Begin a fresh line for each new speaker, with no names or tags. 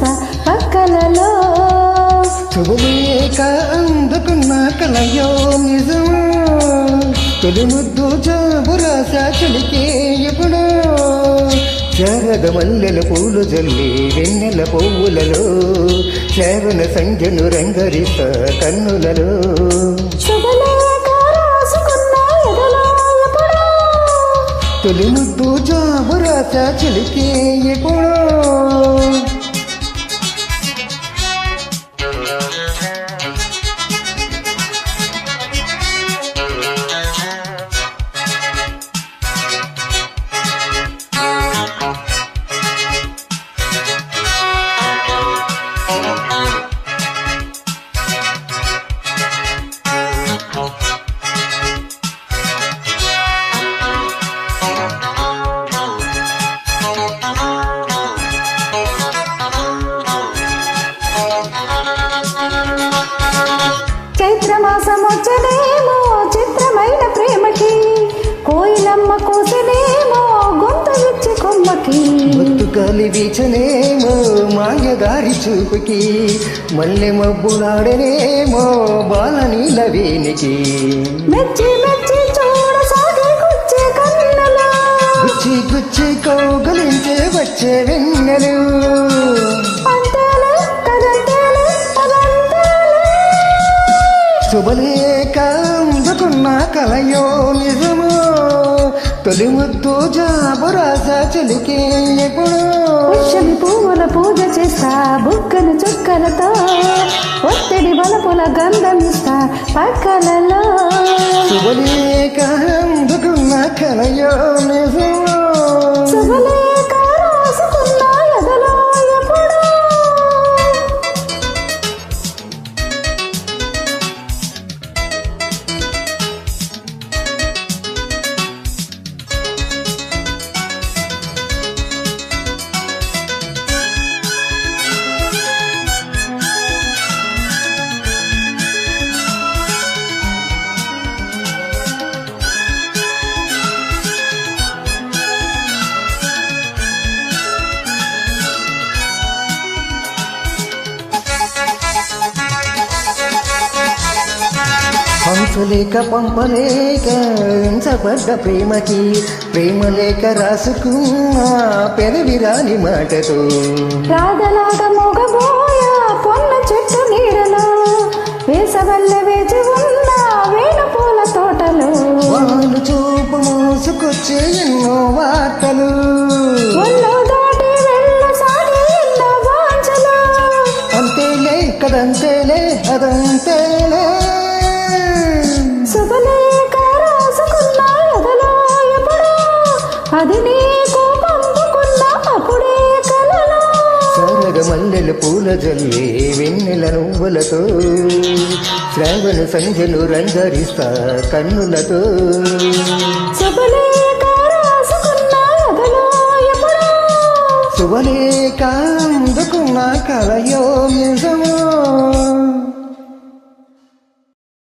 కలలో
శుభలేక అందుకున్న కలయో నిజమా తొలి ముద్దు జాబురాస చలికే ఎప్పుడో? శారద మల్లెల పూలు జల్లి వెన్నెల పువ్వులలో. శ్రావణ సంఖ్యను రంగరిత కన్నులలో. తొలి ముద్దు జాబురాస చలికే ఎప్పుడో?
కోయిలమ్మ కోసనేమో గొంతు విచ్చి కొమ్మకి.
మత్తు కాలి వీచనేమో మాయదారి చూపుకి. మల్లె మబ్బులాడనేమో బాల నీల వేనికి
మెచ్చి మెచ్చి చూడ సాగి కూర్చే కన్నెలో.
గుచ్చి గుచ్చి కౌగలించే వచ్చే వెన్నెలు. శుభలేఖ అందుకున్న కలయో నిజము. తొలి ముద్దు జాబురాజ చలికే ఎప్పుడు?
పుష్యమి పువ్వుల పూజ చేస్తా బుక్కను చుక్కలతో. ఒత్తిడి బలపుల గంధం ఇస్తా పక్కలలో
శుభలేఖ అందుకున్న కలయో నిజము? హంసలేక పంపలేక హింసపడ్డ ప్రేమకి ప్రేమ లేక రాసుకున్న పెదవి రాని మాటతో.
రాధలాగా మొగబోయ పొన్న చెట్టు నీడలో వేసవల్ల వేచి ఉన్న వేణ పూల తోటలో.
వాళ్ళు చూపు మోసుకొచ్చే ఎన్నో వార్తలు. అంతేలే కదంతేలే అదంతేలే.
అది నీకు పంపుకున్న అప్పుడే కలలో
సరగ మల్లెల పూల జల్లి వెన్నెల నువ్వులతో శ్రావణ సంధ్యలు రంగరిస్తా కన్నులతో. శుభలేఖ అందుకున్న కలయో నిజమో